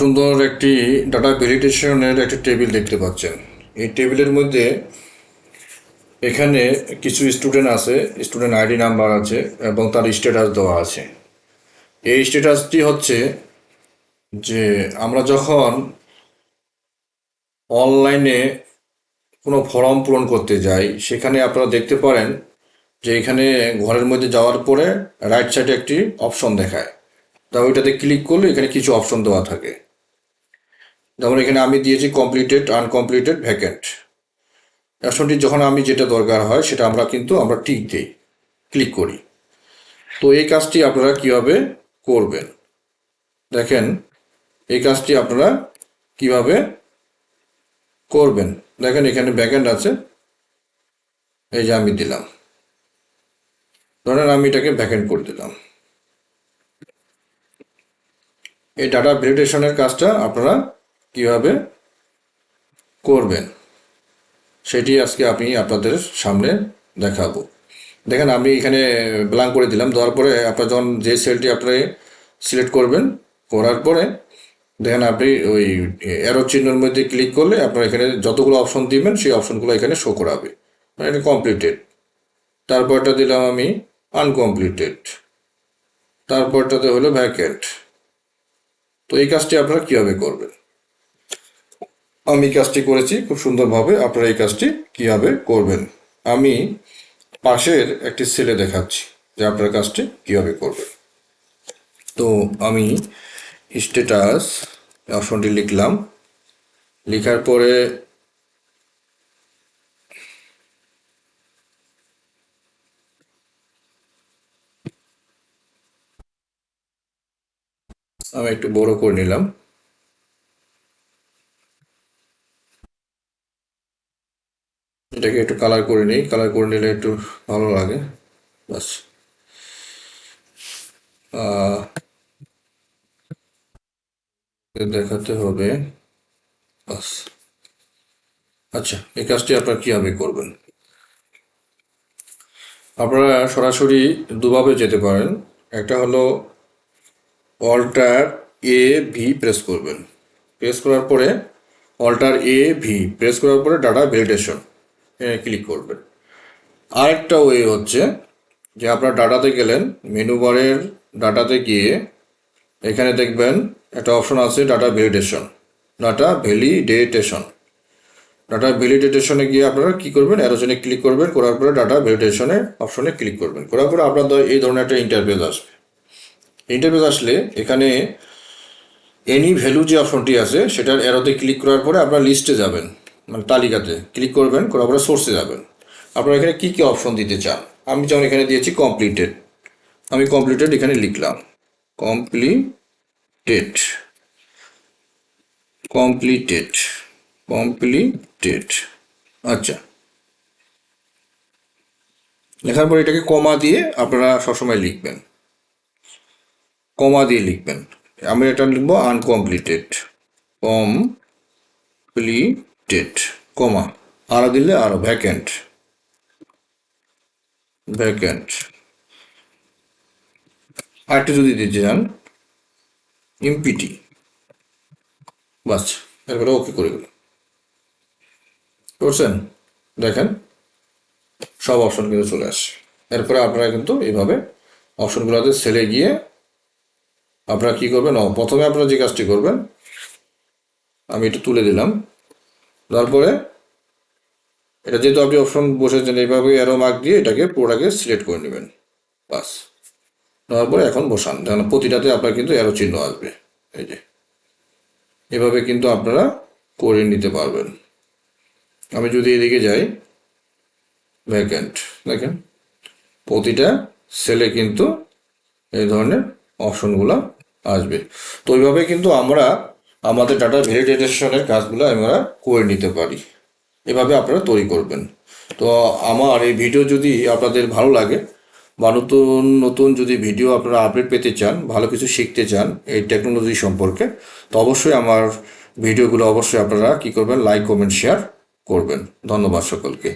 সুন্দর একটি ডাটা ভ্যালিডেশনের একটি টেবিল দেখতে পাচ্ছেন। এই টেবিলের মধ্যে এখানে কিছু স্টুডেন্ট আছে, স্টুডেন্ট আইডি নাম্বার আছে এবং তার স্ট্যাটাস দেওয়া আছে। এই স্ট্যাটাসটি হচ্ছে যে আমরা যখন অনলাইনে কোনো ফর্ম পূরণ করতে যাই, সেখানে আপনারা দেখতে পারেন যে এখানে ঘরের মধ্যে যাওয়ার পরে রাইট সাইডে একটি অপশন দেখায়। তা ওইটাতে ক্লিক করলে এখানে কিছু অপশন দেওয়া থাকে। যেমন এখানে আমি দিয়েছি কমপ্লিটেড আনকমপ্লিটেড ভ্যাকেন্ট অপশনটি যখন আমি যেটা দরকার হয় সেটা আমরা কিন্তু আমরা টিক দিই ক্লিক করি। তো এই কাজটি আপনারা কীভাবে করবেন? দেখেন, এই কাজটি আপনারা কীভাবে করবেন? দেখেন এখানে ব্যাকএন্ড আছে। এই যে আমি দিলাম। ধরেন আমি এটাকে ব্যাকএন্ড করে দিলাম। এই ডাটা ভ্যালিডেশনের কাজটা আপনারা কীভাবে করবেন? সেটি আজকে আমি আপনাদের সামনে দেখাবো। দেখেন, আমি এখানে ব্ল্যাঙ্ক করে দিলাম। দেওয়ার পরে আপনার যখন যে সেলটি আপনি সিলেক্ট করবেন, করার পরে দেখেন, আপনি ওই অ্যারো চিহ্নের মধ্যে ক্লিক করলে আপনার এখানে যতগুলো অপশন দিবেন, সেই অপশনগুলো এখানে শো করাবে। মানে এটা কমপ্লিটেড তারপরটা দিলাম আমি আনকমপ্লিটেড তারপরটাতে হলো ভ্যাকেন্ট তো এই কাজটি আপনারা কীভাবে করবেন? আমি কাজটি করেছি খুব সুন্দরভাবে আপনারা এই কাজটি কীভাবে করবেন? আমি পাশের একটি সেলে দেখাচ্ছি যে আপনার কাজটি কীভাবে করবেন। তো আমি স্ট্যাটাস অপশনটি লিখলাম। লেখার পরে আমি একটু বড় করে নিলাম। এটাকে একটু কালার করে নিই। কালার করে নিলে একটু ভালো লাগে। বাস দেখাতে হবে। বাস আচ্ছা এই কাজটি আপনারা কীভাবে করবেন? আপনারা সরাসরি দুভাবে যেতে পারেন। একটা হলো অল্টার এ ভি প্রেস করবেন। প্রেস করার পরে অল্টার এ ভি প্রেস করার পরে ডাটা ভ্যালিডেশন ক্লিক করবেন। আরেকটা ওয়ে হচ্ছে যে আপনার ডাটাতে গেলেন মেনু বারের ডাটাতে গিয়ে এখানে দেখবেন একটা অপশন আছে data validation data validation data ভ্যালিডেটেশনে গিয়ে আপনারা কী করবেন? অ্যারোজনে ক্লিক করবেন, করার পরে ডাটা ভ্যালিডেশনের অপশনে ক্লিক করবেন। করার পরে আপনার এই ধরনের একটা ইন্টারফেস আসবে। ইন্টারফেস আসলে এখানে এনি ভ্যালু যে অপশনটি আছে, সেটার অ্যারোতে ক্লিক করার পরে আপনার লিস্টে যাবেন মানে তালিকাতে ক্লিক করবেন করার পরে সোর্সে যাবেন। আপনারা এখানে কী কী অপশন দিতে চান? আমি যেমন এখানে দিয়েছি কমপ্লিটেড আমি কমপ্লিটেড এখানে লিখলাম। কমপ্লিটেড কমপ্লিটেড কমপ্লিটেড আচ্ছা। লেখার পর এটাকে কমা দিয়ে আপনারা সবসময় লিখবেন। কমা দিয়ে লিখবেন। আমি এটা লিখব আনকমপ্লিটেড কমপ্লিটেড কমা আরও দিলে আরও ভ্যাকেন্ট ভ্যাকেন্ট আরেকটা যদি দিতে চান ইমপিটি বাস, এরপরে ওকে করে গেল। করছেন? দেখেন, সব অপশন কিন্তু চলে আসছে। এরপরে আপনারা কিন্তু এইভাবে অপশনগুলোতে সেলে গিয়ে আপনারা কি করবেন? ও, প্রথমে আপনারা যে কাজটি করবেন, আমি একটু তুলে দিলাম। তারপরে, এটা যেহেতু আপনি অপশন বসেছেন এইভাবে অ্যারো মার্ক দিয়ে এটাকে পুরোটাকে সিলেক্ট করে নেবেন। বাস। নেওয়ার পরে এখন বসান। যেন প্রতিটাতে আপনার কিন্তু অ্যারো চিহ্ন আসবে। এই যে। এভাবে কিন্তু আপনারা করে নিতে পারবেন। আমি যদি এদিকে যাই ভ্যাকেন্ট দেখেন, প্রতিটা সেলে কিন্তু এই ধরনের অপশনগুলো আসবে। তো ওইভাবে কিন্তু আমরা আমাদের ডাটা ভ্যালিডেশনের কাজগুলো আমরা করে নিতে পারি। এভাবে আপনারা তৈরি করবেন। তো আমার এই ভিডিও যদি আপনাদের ভালো লাগে, বা নতুন নতুন যদি ভিডিও আপনারা আপডেট পেতে চান, ভালো কিছু শিখতে চান এই টেকনোলজি সম্পর্কে, তো অবশ্যই আমার ভিডিওগুলো অবশ্যই আপনারা কি করবেন? লাইক কমেন্ট শেয়ার করবেন। ধন্যবাদ সকলকে।